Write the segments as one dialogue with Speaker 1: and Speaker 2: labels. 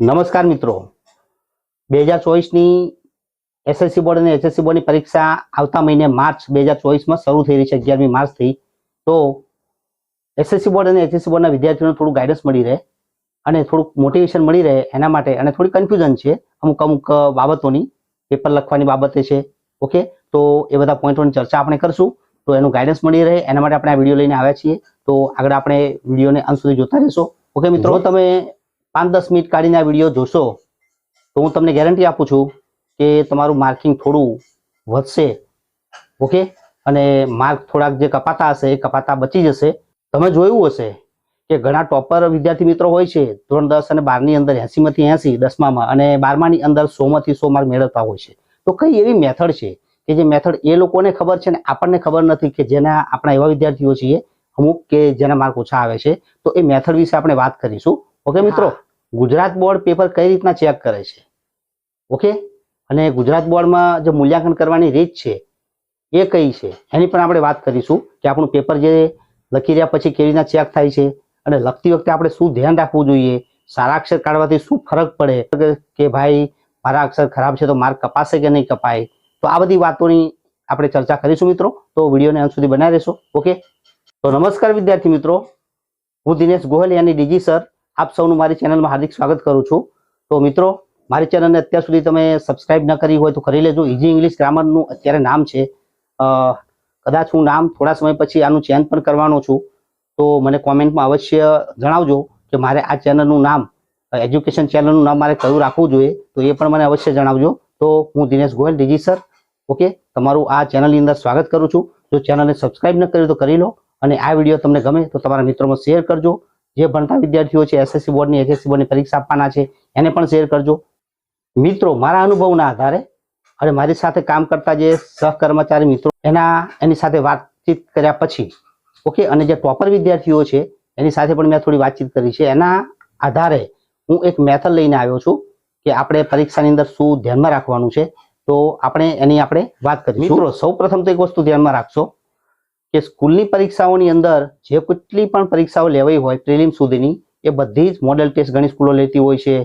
Speaker 1: નમસ્કાર મિત્રો. બે હજાર ચોવીસની એસએસસી બોર્ડ અને એચએસસી બોર્ડની પરીક્ષા આવતા મહિને માર્ચ બે હજાર ચોવીસમાં શરૂ થઈ રહી છે અગિયારમી માર્ચથી. તો એસએસસી બોર્ડ અને એચએસસી બોર્ડના વિદ્યાર્થીઓને થોડું ગાઈડન્સ મળી રહે અને થોડુંક મોટિવેશન મળી રહે એના માટે અને થોડી કન્ફ્યુઝન છે અમુક અમુક બાબતોની. પેપર લખવાની બાબતે છે. ઓકે તો એ બધા પોઈન્ટોની ચર્ચા આપણે કરશું. તો એનું ગાઈડન્સ મળી રહે. એના માટે આપણે આ વીડિયો લઈને આવ્યા છીએ. તો આગળ આપણે વિડીયોને અંત સુધી જોતા રહેશો. ઓકે મિત્રો તમે પાંચ દસ મિનિટ કાઢીને આ વીડિયો જોશો, તો હું તમને ગેરંટી આપું છું કે તમારું માર્કિંગ થોડું વધશે ઓકે અને માર્ક થોડાક જે કપાતા હશે, એ કપાતા બચી જશે. તમે જોયું હશે કે ઘણા ટોપર વિદ્યાર્થી મિત્રો હોય છે, ધોરણ દસ અને બારની અંદર એસીમાંથી એસી, દસમામાં અને બારમાની અંદર સોમાંથી સો માર્ક મેળવતા હોય છે. તો કઈ એવી મેથડ છે કે જે મેથડ એ લોકોને ખબર છે ને આપણને ખબર નથી કે જેના આપણા એવા વિદ્યાર્થીઓ છીએ, અમુક કે જેના માર્ક ઓછા આવે છે? તો એ મેથડ વિશે આપણે વાત કરીશું. ઓકે મિત્રો ગુજરાત બોર્ડ પેપર કઈ રીતના ચેક કરે છે? ઓકે અને ગુજરાત બોર્ડમાં જે મૂલ્યાંકન કરવાની રીત છે એ કઈ છે? એની પણ આપણે વાત કરીશું કે આપણું પેપર જે લખી રહ્યા પછી કેવી રીતના ચેક થાય છે અને લખતી વખતે આપણે શું ધ્યાન રાખવું જોઈએ? સારા અક્ષર કાઢવાથી શું ફરક પડે? કે- ભાઈ મારા અક્ષર ખરાબ છે તો માર્ક કપાશે કે નહીં કપાય? તો આ બધી વાતોની આપણે ચર્ચા કરીશું મિત્રો. તો વિડીયોને અંત સુધી બનાવી રહેશો ઓકે તો નમસ્કાર વિદ્યાર્થી મિત્રો. હું દિનેશ ગોહલ યાની ડીજી સર. આપ સૌનું મારી ચેનલમાં હાર્દિક સ્વાગત કરું છું. તો મિત્રો, મારી ચેનલને અત્યાર સુધી તમે સબસ્ક્રાઇબ ન કરી હોય તો કરી લેજો. ઇઝી ઇંગ્લિશ ગ્રામરનું અત્યારે નામ છે. કદાચ હું નામ થોડા સમય પછી આનું ચેન્જ પણ કરવાનો છું. તો મને કોમેન્ટમાં અવશ્ય જણાવજો કે મારે આ ચેનલનું નામ એજ્યુકેશન ચેનલનું નામ મારે કયું રાખવું જોઈએ, તો એ પણ મને અવશ્ય જણાવજો. તો હું Dinesh Goyal DG sir okay તમારું આ ચેનલની અંદર સ્વાગત કરું છું. જો ચેનલને સબસ્ક્રાઇબ ન કર્યું તો કરી લો. અને આ વીડિયો તમને ગમે તો તમારા મિત્રોમાં શેર કરજો. જે ભણતા વિદ્યાર્થીઓ છે એસએસસી બોર્ડની એચએસસી બોર્ડની પરીક્ષા આપવાના છે, એને પણ શેર કરજો. મિત્રો, મારા અનુભવના આધારે અને મારી સાથે કામ કરતા જે સહકર્મચારી મિત્રો, એના, એની સાથે વાતચીત કર્યા પછી ઓકે અને જે ટોપર વિદ્યાર્થીઓ છે, એની સાથે પણ મેં થોડી વાતચીત કરી છે. એના આધારે હું એક મેથડ લઈને આવ્યો છું કે આપણે પરીક્ષાની અંદર શું ધ્યાનમાં રાખવાનું છે. તો આપણે એની આપણે વાત કરીશું. મિત્રો સૌ પ્રથમ તો એક વસ્તુ ધ્યાનમાં રાખશો. કે સ્કૂલની પરીક્ષાઓની અંદર જે કેટલી પણ પરીક્ષાઓ લેવાઈ હોય પ્રિલિમ સુધીની એ બધી જ મોડેલ ટેસ્ટ ઘણી સ્કૂલો લેતી હોય છે.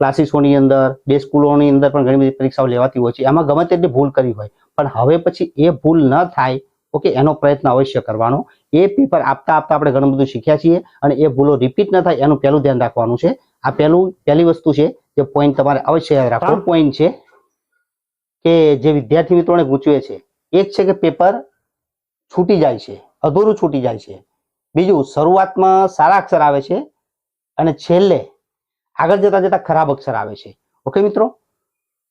Speaker 1: ક્લાસીસોની અંદર બે સ્કૂલોની અંદર પણ ઘણી બધી પરીક્ષાઓ લેવાતી હોય છે. એમાં ગમે તેટલી ભૂલ કરી હોય. પણ હવે પછી એ ભૂલ ન થાય ઓકે એનો પ્રયત્ન અવશ્ય કરવાનો. એ પેપર આપતા આપતા આપણે ઘણું બધું શીખ્યા છીએ અને એ ભૂલો રિપીટ ન થાય એનું પહેલું ધ્યાન રાખવાનું છે. આ પહેલું પહેલી વસ્તુ છે જે પોઈન્ટ તમારે અવશ્ય યાદ રાખવાનો પોઈન્ટ છે કે જે વિદ્યાર્થી મિત્રોને ગૂંચવે છે. એક છે કે પેપર છૂટી જાય છે, અધૂરું છૂટી જાય છે. બીજું, શરૂઆતમાં સારા અક્ષર આવે છે અને છેલ્લે આગળ જતા જતા ખરાબ અક્ષર આવે છે. ઓકે મિત્રો?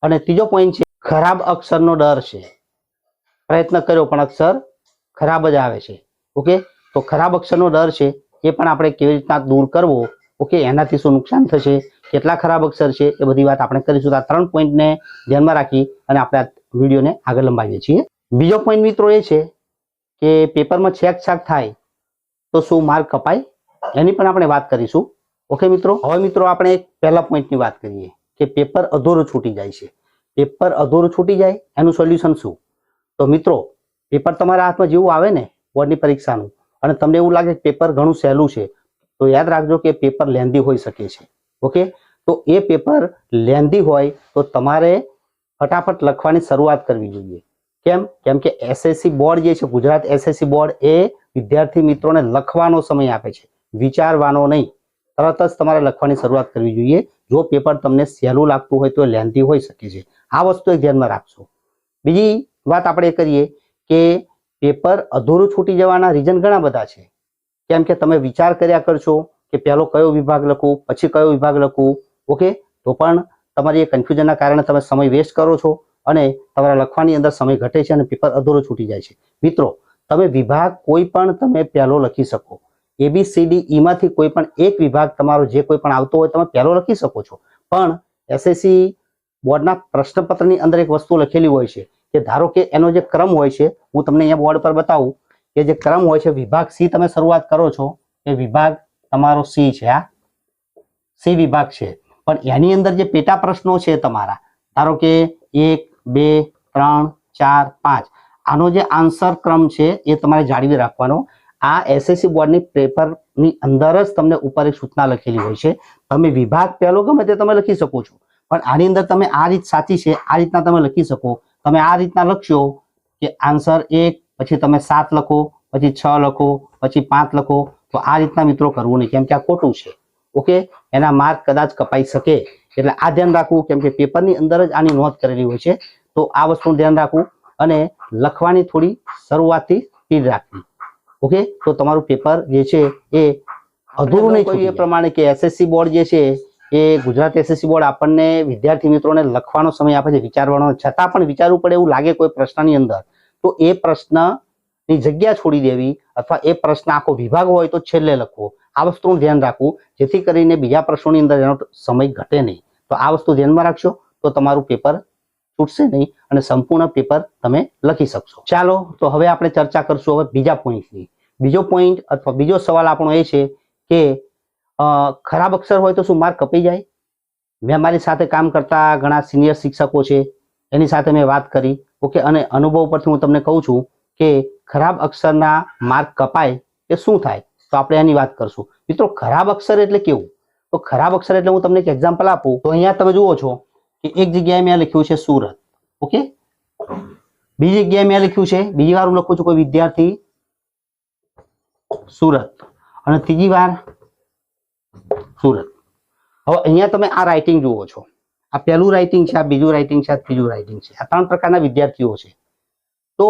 Speaker 1: અને ત્રીજો પોઈન્ટ છે, ખરાબ અક્ષરનો ડર છે. પ્રયત્ન કર્યો પણ અક્ષર ખરાબ જ આવે છે. ઓકે? તો ખરાબ અક્ષરનો ડર છે એ પણ આપણે કેવી રીતના દૂર કરવો? ઓકે? એનાથી શું નુકસાન થશે? કેટલા ખરાબ અક્ષર છે? એ બધી વાત આપણે કરીશું. આ ત્રણ પોઈન્ટને ધ્યાનમાં રાખી અને આપણે આ વિડીયોને આગળ લંબાવીએ છીએ. બીજો પોઈન્ટ મિત્રો એ છે કે પેપરમાં છેક છાક થાય, તો શું માર્ક કપાય? એની પણ આપણે વાત કરીશું. ઓકે મિત્રો? હવે મિત્રો, આપણે એક પહેલા પોઈન્ટની વાત કરીએ કે પેપર અધૂરું છૂટી જાય છે. પેપર અધૂરું છૂટી જાય, એનું સોલ્યુશન શું? તો મિત્રો, પેપર તમારા હાથમાં જેવું આવે ને બોર્ડની પરીક્ષાનું, અને તમને એવું લાગે કે પેપર ઘણું સહેલું છે, તો યાદ રાખજો કે પેપર લેન્ધી હોઈ શકે છે. ઓકે તો એ પેપર લેન્ધી હોય, તો તમારે ફટાફટ લખવાની શરૂઆત કરવી જોઈએ. કેમ? કેમ કે એસએસસી બોર્ડ જે છે, ગુજરાત એસએસસી બોર્ડ એ વિદ્યાર્થી મિત્રોને લખવાનો સમય આપે છે. વિચારવાનો નહીં. તરત જ તમારે લખવાની શરૂઆત કરવી જોઈએ. જો પેપર તમને સહેલું લાગતું હોય તો લેન્થી હોઈ શકે છે. આ વસ્તુ ધ્યાનમાં રાખશો. બીજી વાત આપણે કરીએ કે પેપર અધૂરું છૂટી જવાના રીઝન ઘણા બધા છે. કેમ કે તમે વિચાર કર્યા કરશો કે પહેલો કયો વિભાગ લખું, પછી કયો વિભાગ લખું. ઓકે? તો પણ તમારી એ કન્ફ્યુઝનના કારણે તમે સમય વેસ્ટ કરો છો. અને તમારા લખવાની અંદર સમય ઘટે છે અને પેપર અધૂરો છૂટી જાય છે. મિત્રો, તમે વિભાગ કોઈ પણ તમે પહેલો લખી શકો. એબીસીડી ઈમાંથી કોઈ પણ એક વિભાગ તમારો જે કોઈ પણ આવતો હોય તમે પહેલો લખી શકો છો. પણ એસએસસી બોર્ડના પ્રશ્નપત્રની અંદર એક વસ્તુ લખેલી હોય છે કે ધારો કે એનો જે ક્રમ હોય છે, હું તમને અહીંયા બોર્ડ પર બતાવું કે જે ક્રમ હોય છે, વિભાગ સી તમે શરૂઆત કરો છો, એ વિભાગ તમારો સી છે આ સી વિભાગ છે. પણ એની અંદર જે પેટા પ્રશ્નો છે તમારા, ધારો કે એક બે, ત્રણ, ચાર, પાંચ. આનો જે આન્સર ક્રમ છે એ તમારે જાળવી રાખવાનો. આ એસએસસી બોર્ડની પેપરની અંદર જ તમને ઉપર એક સૂચના લખેલી હોય છે. તમે વિભાગ પહેલો ગમે તે તમે લખી શકો છો. પણ આની અંદર તમે આ રીત સાચી છે, આ રીતના તમે લખી શકો. તમે આ રીતના લખશો કે આન્સર એક, પછી તમે સાત લખો, પછી છ લખો, પછી પાંચ લખો. તો આ રીતના મિત્રો કરવું નહીં, કેમ કે આ ખોટું છે. ઓકે એના માર્ક કદાચ કપાઈ શકે. એટલે આ ધ્યાન રાખવું કેમ કે પેપરની અંદર જ આની નોંધ કરેલી હોય છે તો આ વસ્તુનું ધ્યાન રાખવું અને લખવાની થોડી શરૂઆતથી સ્પીડ રાખવી. ઓકે? તો તમારું પેપર જે છે એ અધૂરું નહીં કોઈ એ પ્રમાણે કે એસએસસી બોર્ડ જે છે એ ગુજરાત એસએસસી બોર્ડ આપણને વિદ્યાર્થી મિત્રોને લખવાનો સમય આપે છે વિચારવાનો. છતાં પણ વિચારવું પડે એવું લાગે કોઈ પ્રશ્નની અંદર. તો એ પ્રશ્નની જગ્યા છોડી દેવી અથવા એ પ્રશ્ન આખો વિભાગ હોય તો છેલ્લે લખવો. આ વસ્તુનું ધ્યાન રાખવું જેથી કરીને બીજા પ્રશ્નોની અંદર એનો સમય ઘટે નહીં. તો આ વસ્તુ ધ્યાનમાં રાખશો તો તમારું પેપર છૂટશે નહીં અને સંપૂર્ણ પેપર તમે લખી શકશો. ચાલો, તો હવે આપણે ચર્ચા કરશું હવે બીજા પોઈન્ટની બીજો પોઈન્ટ અથવા બીજો સવાલ આપણો એ છે કે ખરાબ અક્ષર હોય તો શું માર્ક કપાઈ જાય? મેં મારી સાથે કામ કરતા ઘણા સિનિયર શિક્ષકો છે, એની સાથે મેં વાત કરી. ઓકે અને અનુભવ પરથી હું તમને કહું છું કે ખરાબ અક્ષરના માર્ક કપાય એ શું થાય? તો આપણે એની વાત કરશું. મિત્રો, ખરાબ અક્ષર એટલે કેવું? તો ખરાબ અક્ષર એટલે હું તમને એક એક્ઝામ્પલ આપું, તો અહીંયા તમે જુઓ છો કે એક જગ્યાએ મેં લખ્યું છે સુરત. ઓકે? બીજી જગ્યાએ મેં લખ્યું છે, બીજી વાર હું લખું છું કોઈ વિદ્યાર્થી સુરત. અને ત્રીજી વાર સુરત. હવે અહીંયા તમે આ રાઇટિંગ જુઓ છો. આ પહેલું રાઇટિંગ છે, આ બીજું રાઇટિંગ છે, આ ત્રીજું રાઇટિંગ છે. આ ત્રણ પ્રકારના વિદ્યાર્થીઓ છે. તો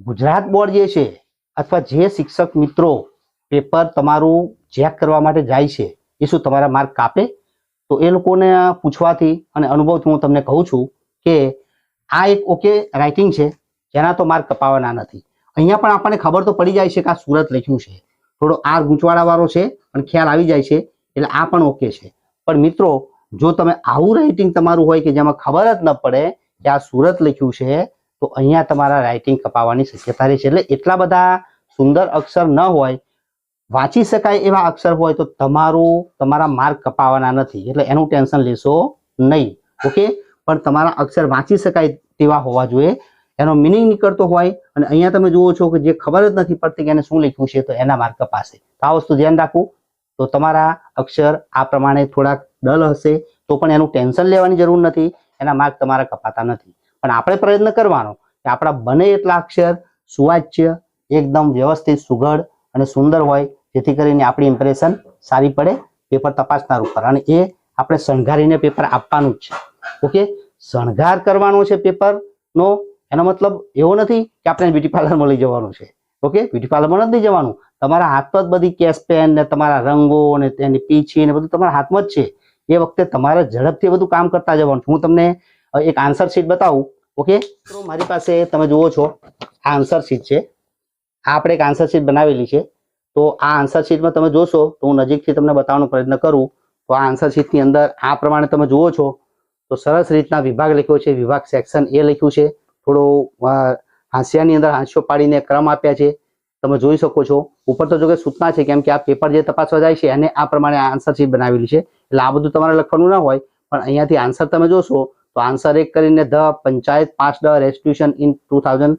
Speaker 1: ગુજરાત બોર્ડ જે છે, અથવા જે શિક્ષક મિત્રો પેપર તમારું ચેક કરવા માટે જાય છે એ શું તમારા માર્ક કાપે? તો એ લોકોને પૂછવાથી અને અનુભવથી હું તમને કહું છું કે આ એક ઓકે રાઇટિંગ છે, જેના તો માર્ક કપાવાના નથી. અહીંયા પણ આપણને ખબર તો પડી જાય છે કે આ સુરત લખ્યું છે. થોડો આર ગૂંચવાળાવાળો છે અને ખ્યાલ આવી જાય છે, એટલે આ પણ ઓકે છે. પણ મિત્રો, જો તમે આવું રાઇટિંગ તમારું હોય કે જેમાં ખબર જ ન પડે કે આ સુરત લખ્યું છે, તો અહીંયા તમારા રાઇટિંગ કપાવવાની શક્યતા રહે છે એટલે એટલા બધા સુંદર અક્ષર ન હોય વાંચી શકાય એવા અક્ષર હોય તો તમારું, તમારા માર્ક કપાવાના નથી. એટલે એનું ટેન્શન લેશો નહીં. ઓકે? પણ તમારા અક્ષર વાંચી શકાય તેવા હોવા જોઈએ. એનો મિનિંગ નીકળતો હોય અને અહીંયા તમે જુઓ છો કે જે ખબર જ નથી પડતી કે એને શું લખ્યું છે, તો એના માર્ક કપાશે. તો આ વસ્તુ ધ્યાન રાખવું. તો તમારા અક્ષર આ પ્રમાણે થોડાક ડલ હશે, તો પણ એનું ટેન્શન લેવાની જરૂર નથી. એના માર્ક તમારા કપાતા નથી. પણ આપણે પ્રયત્ન કરવાનો કે આપણા બને એટલા અક્ષર સુવાચ્ય, એકદમ વ્યવસ્થિત, સુઘડ અને સુંદર હોય જેથી કરીને આપણી ઇમ્પ્રેશન સારી પડે પેપર તપાસનાર ઉપર. અને એ આપણે શણગારીને પેપર આપવાનું જ છે. ઓકે શણગાર કરવાનો છે પેપરનો એનો મતલબ એવો નથી કે આપણે બ્યુટી પાર્લરમાં લઈ જવાનું છે. ઓકે બ્યુટી પાર્લરમાં નથી જવાનું. તમારા હાથમાં જ બધી કેશ પેન ને તમારા રંગો ને તેની પીછી ને બધું તમારા હાથમાં જ છે. એ વખતે તમારે ઝડપથી બધું કામ કરતા જવાનું. હું તમને એક આન્સર શીટ બતાવું. ઓકે મારી પાસે તમે જુઓ છો, આ આન્સર શીટ છે. આ આપણે એક આન્સર શીટ બનાવેલી છે. તો આ આન્સર શીટમાં તમે જોશો, તો હું નજીકથી તમને બતાવવાનો પ્રયત્ન કરું, તો આ આન્સર શીટની અંદર આ પ્રમાણે તમે જુઓ છો, તો સરસ રીતના વિભાગ લખ્યો છે, વિભાગ સેક્શન એ લખ્યું છે. થોડો હાંસિયાની અંદર હાંસિયો પાડીને ક્રમ આપ્યા છે. તમે જોઈ શકો છો. ઉપર તો જો કે સૂચના છે, કેમ કે આ પેપર જે તપાસવા જાય છે, એને આ પ્રમાણે આન્સર શીટ બનાવેલી છે. એટલે આ બધું તમારે લખવાનું ના હોય, પણ અહીંયાથી આન્સર તમે જોશો, તો આન્સર એક કરીને the panchayat pass the restitution in two thousand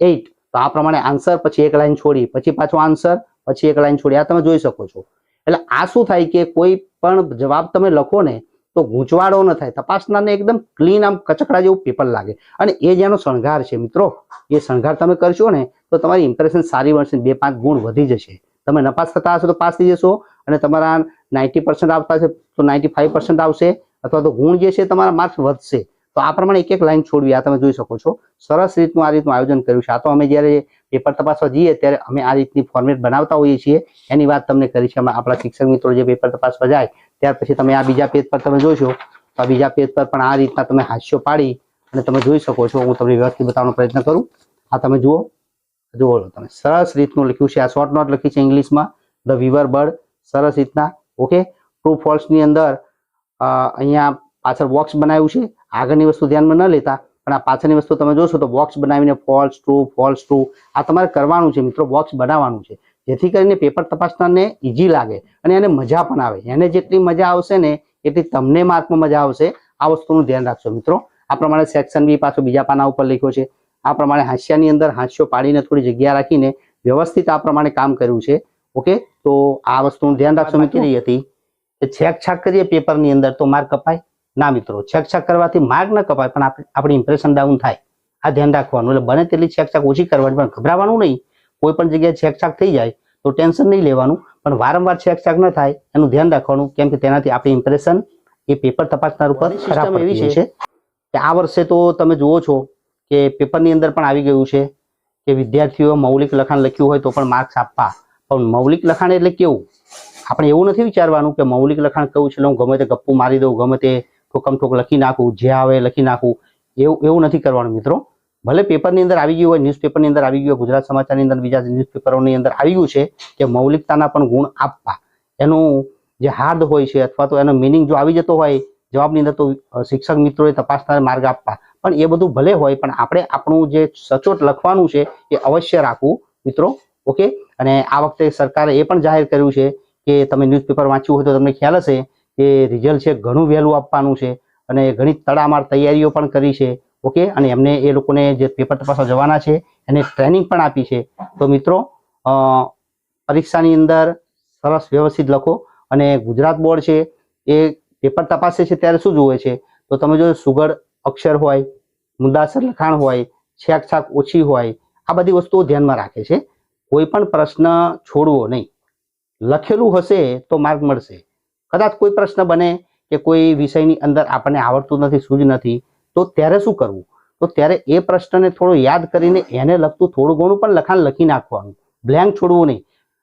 Speaker 1: eight તો આ પ્રમાણે આન્સર પછી એક લાઈન છોડી, પછી પાછો આન્સર પછી એક લાઈન છોડી, આ તમે જોઈ શકો છો. એટલે આ શું થાય કે કોઈ પણ જવાબ તમે લખો ને, તો ગૂંચવાડો ન થાય. તપાસનારને એકદમ ક્લીન આમ કચકડા જેવું પેપર લાગે. અને એ જેનો શણગાર છે મિત્રો. એ શણગાર તમે કરશો ને, તો તમારી ઇમ્પ્રેશન સારી બનશે બે પાંચ ગુણ વધી જશે. તમે નપાસ થતા હશો તો પાસ થઈ જશો. અને તમારા નાઇન્ટી પર્સન્ટ આવતા હશે તો નાઇન્ટી ફાઈવ પર્સન્ટ આવશે. અથવા તો ગુણ જે છે તમારા માર્ક્સ વધશે. તો આ પ્રમાણે એક એક લાઈન છોડવી, આ તમે જોઈ શકો છો. સરસ રીતનું આ રીતનું આયોજન કર્યું છે. આ તો અમે જ્યારે પેપર તપાસવા જઈએ ત્યારે અમે આ રીતની ફોર્મેટ બનાવતા હોઈએ છીએ. એની વાત તમને કરી છે આપણા શિક્ષક મિત્રો જે પેપર તપાસવા જાય, ત્યાર પછી તમે આ બીજા પેજ પર તમે જોશો, તો આ બીજા પેજ પર પણ આ રીતના તમે હાસ્યો પાડી અને તમે જોઈ શકો છો. હું તમને વ્યવસ્થિત બતાવવાનો પ્રયત્ન કરું. આ તમે જુઓ જુઓ તમે. સરસ રીતનું લખ્યું છે. આ શોર્ટ નોટ લખી છે ઇંગ્લિશમાં. ધ વિવર બર્ડ સરસ રીતના. ઓકે ટ્રુ ફોલ્સની અંદર અહીંયા પાછળ બોક્સ બનાવ્યું છે. આગળની વસ્તુ ધ્યાનમાં ન લેતા પણ આ પાછળની વસ્તુ તમે જોશો તો બોક્સ બનાવીને ફોલ્સ ટ્રુ ફોલ્સ ટ્રુ આ તમારે કરવાનું છે મિત્રો બોક્સ બનાવવાનું છે. જેથી કરીને પેપર તપાસનારને ઇઝી લાગે અને એને મજા પણ આવે. એને જેટલી મજા આવશે ને એટલી તમને માર્કમાં મજા આવશે. આ વસ્તુનું ધ્યાન રાખશો મિત્રો. આ પ્રમાણે સેક્શન બી પાછો બીજા પાના ઉપર લખ્યો છે. આ પ્રમાણે હાસ્યાની અંદર હાસ્યો પાડીને થોડી જગ્યા રાખીને વ્યવસ્થિત આ પ્રમાણે કામ કર્યું છે. ઓકે? તો આ વસ્તુનું ધ્યાન રાખશો મિત્રો. રહી હતી. કે છેકછાક કરીએ પેપરની અંદર તો માર્ક કપાય. ના મિત્રો છેકછાક કરવાથી માર્ક ન કપાય પણ આપણી ઇમ્પ્રેશન ડાઉન થાય. આ ધ્યાન રાખવાનું એટલે બને તેટલી છેકછાક ઓછી કરવાની પણ ગભરાવાનું નહીં. કોઈ પણ જગ્યાએ છેકછાક થઈ જાય તો ટેન્શન નહીં લેવાનું પણ વારંવાર છેકછાક ન થાય એનું ધ્યાન રાખવાનું કેમ કે તેનાથી આપણી ઇમ્પ્રેશન એ પેપર તપાસનાર ઉપર ખરાબ એવી છે. કે આ વર્ષે તો તમે જુઓ છો કે પેપરની અંદર પણ આવી ગયું છે કે વિદ્યાર્થીઓ મૌલિક લખાણ લખ્યું હોય તો પણ માર્ક્સ આપવા. પણ મૌલિક લખાણ એટલે કેવું? આપણે એવું નથી વિચારવાનું કે મૌલિક લખાણ કયું છે હું ગમે તે ગપ્પુ મારી દઉં ગમે તે ઠોકમ ઠોક લખી નાખું, જે આવે લખી નાખું. એવું એવું નથી કરવાનું મિત્રો. ભલે પેપરની અંદર આવી ગયું હોય ન્યૂઝપેપરની અંદર આવી ગયું ગુજરાત સમાચારની અંદર બીજા ન્યૂઝપેપરોની અંદર આવી ગયું છે કે મૌલિકતાના પણ ગુણ આપવા. એનું જે હાર્દ હોય છે અથવા તો એનો મિનિંગ જો આવી જતો હોય, જવાબની અંદર તો શિક્ષક મિત્રોએ તપાસના માર્ગ આપવા. પણ એ બધું ભલે હોય, પણ આપણે આપણું જે સચોટ લખવાનું છે એ અવશ્ય રાખવું મિત્રો. ઓકે? અને આ વખતે સરકારે એ પણ જાહેર કર્યું છે કે તમે ન્યૂઝપેપર વાંચ્યું હોય તો તમને ખ્યાલ હશે કે રિઝલ્ટ છે, ઘણું વહેલું આપવાનું છે અને ઘણી તડામાર તૈયારીઓ પણ કરી છે. ઓકે અને એમને એ લોકોને જે પેપર તપાસવા જવાના છે, એને ટ્રેનિંગ પણ આપી છે. તો મિત્રો પરીક્ષાની અંદર સરસ વ્યવસ્થિત લખો અને ગુજરાત બોર્ડ છે, એ પેપર તપાસે છે ત્યારે શું જુએ છે? તો તમે જો સુગર અક્ષર હોય મુદ્દાસર લખાણ હોય છેકછાક ઓછી હોય, આ બધી વસ્તુઓ ધ્યાનમાં રાખે છે. કોઈ પણ પ્રશ્ન છોડવો નહીં. લખેલું હશે તો માર્ક મળશે. કદાચ કોઈ પ્રશ્ન બને કે કોઈ વિષયની અંદર આપણને આવડતું નથી, સૂઝ નથી, તો ત્યારે શું કરવું? તો ત્યારે એ પ્રશ્નને થોડો યાદ કરીને એને લગતું થોડું ઘણું પણ લખાણ લખી નાખવાનું. બ્લેન્ક છોડવું નહીં.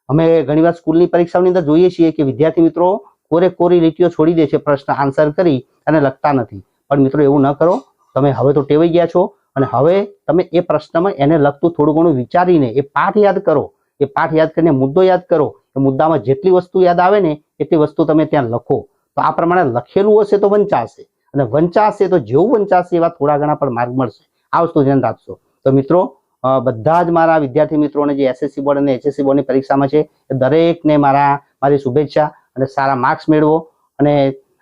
Speaker 1: અમે ઘણીવાર સ્કૂલની પરીક્ષાઓની અંદર જોઈએ છીએ કે વિદ્યાર્થી મિત્રો કોરે કોરી લીટીઓ છોડી દે છે પ્રશ્ન આન્સર કરી અને લખતા નથી. પણ મિત્રો એવું ન કરો. તમે હવે તો ટેવાઈ ગયા છો અને હવે તમે એ પ્રશ્નમાં એને લગતું થોડું ઘણું વિચારીને એ પાઠ યાદ કરો. એ પાઠ યાદ કરીને મુદ્દો યાદ કરો. એ મુદ્દામાં જેટલી વસ્તુ યાદ આવે ને એટલી વસ્તુ તમે ત્યાં લખો. તો આ પ્રમાણે લખેલું હશે તો વંચાશે. અને વંચાશે તો જેવું વંચાશે એવા થોડા ઘણા પણ માર્ગ મળશે. આ વસ્તુ ધ્યાન રાખશો તો મિત્રો બધા જ મારા વિદ્યાર્થી મિત્રોને જે એસએસસી બોર્ડ અને એચએસસી બોર્ડની પરીક્ષામાં છે, એ દરેકને મારા, મારી શુભેચ્છા અને સારા માર્ક્સ મેળવો અને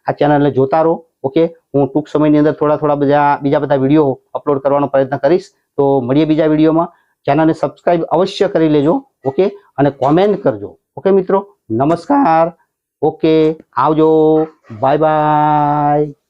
Speaker 1: આ ચેનલને જોતા રહો. ઓકે હું ટૂંક સમયની અંદર થોડા થોડા બધા, બીજા બધા વીડિયો અપલોડ કરવાનો પ્રયત્ન કરીશ. તો મળીએ બીજા વિડીયોમાં ચેનલને સબસ્ક્રાઇબ અવશ્ય કરી લેજો. ઓકે અને કોમેન્ટ કરજો. ઓકે મિત્રો? નમસ્કાર. ઓકે આવજો. Bye bye.